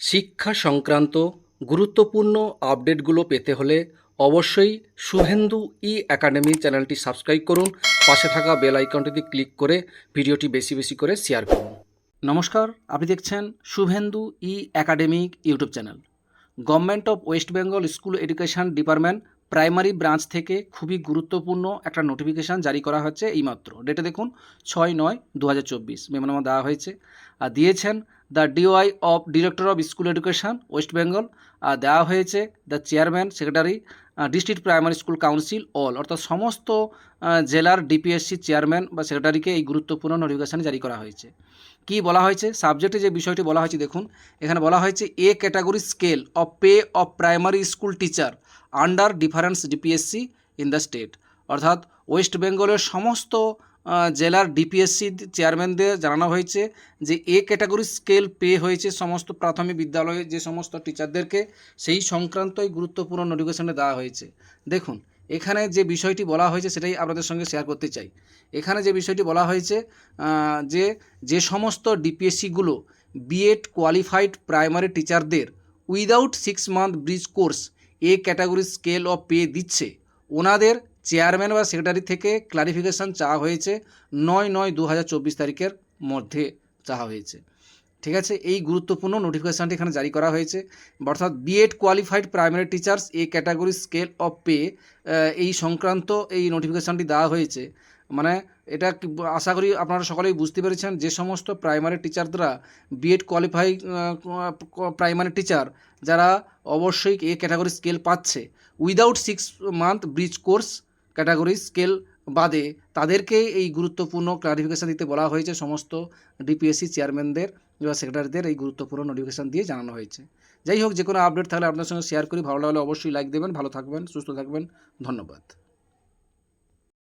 শিক্ষা সংক্রান্ত গুরুত্বপূর্ণ আপডেটগুলো পেতে হলে অবশ্যই শুভেন্দু ই অ্যাকাডেমি চ্যানেলটি সাবস্ক্রাইব করুন। পাশে থাকা বেল আইকনটিতে ক্লিক করে ভিডিওটি বেশি বেশি করে শেয়ার করুন। নমস্কার, আপনি দেখছেন Shubhendu E academic YouTube channel. Government of West Bengal school education department primary branch থেকে খুবই গুরুত্বপূর্ণ একটা নোটিফিকেশান জারি করা হচ্ছে এইমাত্র। ডেটে দেখুন, ছয় নয় দু হাজার চব্বিশ মেমোনামা দেওয়া হয়েছে। আর দিয়েছেন the DY of director of school education West Bengal আর দেওয়া হয়েছে the chairman secretary district primary school council all অর্থাৎ সমস্ত জেলার ডিপিএসসি চেয়ারম্যান বা সেক্রেটারিকে এই গুরুত্বপূর্ণ নোটিফিকেশান জারি করা হয়েছে। কি বলা হয়েছে? সাবজেক্টে যে বিষয়টি বলা হয়েছে, দেখুন, এখানে বলা হয়েছে A category scale of pay of primary school teacher under difference DPSC in the state অর্থাৎ ওয়েস্ট বেঙ্গলের সমস্ত জেলার ডিপিএসসি চেয়ারম্যানদের জানানো হয়েছে যে এ ক্যাটাগরি স্কেল পে হয়েছে সমস্ত প্রাথমিক বিদ্যালয়ে যে সমস্ত টিচারদেরকে, সেই সংক্রান্তই গুরুত্বপূর্ণ নোটিফিকেশনে দেওয়া হয়েছে। দেখুন, এখানে যে বিষয়টি বলা হয়েছে সেটাই আপনাদের সঙ্গে শেয়ার করতে চাই। এখানে যে বিষয়টি বলা হয়েছে যে যে সমস্ত ডিপিএসসিগুলো বিএড কোয়ালিফাইড প্রাইমারি টিচারদের without six month bridge course A category scale of pay দিচ্ছে, ওনাদের চেয়ারম্যান বা সেক্রেটারি থেকে ক্লারিফিকেশান চাওয়া হয়েছে নয় নয় দু তারিখের মধ্যে চাওয়া হয়েছে। ঠিক আছে? এই গুরুত্বপূর্ণ নোটিফিকেশানটি এখানে জারি করা হয়েছে। অর্থাৎ BEd qualified primary teachers A category scale of pay এই সংক্রান্ত এই নোটিফিকেশানটি দেওয়া হয়েছে। মানে এটা আশা করি আপনারা সকলেই বুঝতে পেরেছেন যে সমস্ত প্রাইমারি টিচাররা বিএড কোয়ালিফাই প্রাইমারি টিচার যারা অবশ্যই এ ক্যাটাগরি স্কেল পাচ্ছে। Without six month bridge course category scale বাদে তাদেরকে এই গুরুত্বপূর্ণ ক্লারিফিকেশান দিতে বলা হয়েছে। সমস্ত ডিপিএসসি চেয়ারম্যানদের বা সেক্রেটারিদের এই গুরুত্বপূর্ণ নোটিফিকেশান দিয়ে জানানো হয়েছে। যাই হোক, যে কোনো আপডেট থাকলে আপনার সঙ্গে শেয়ার করি। ভালো লাগলে অবশ্যই লাইক দেবেন, ভালো থাকবেন, সুস্থ থাকবেন। ধন্যবাদ।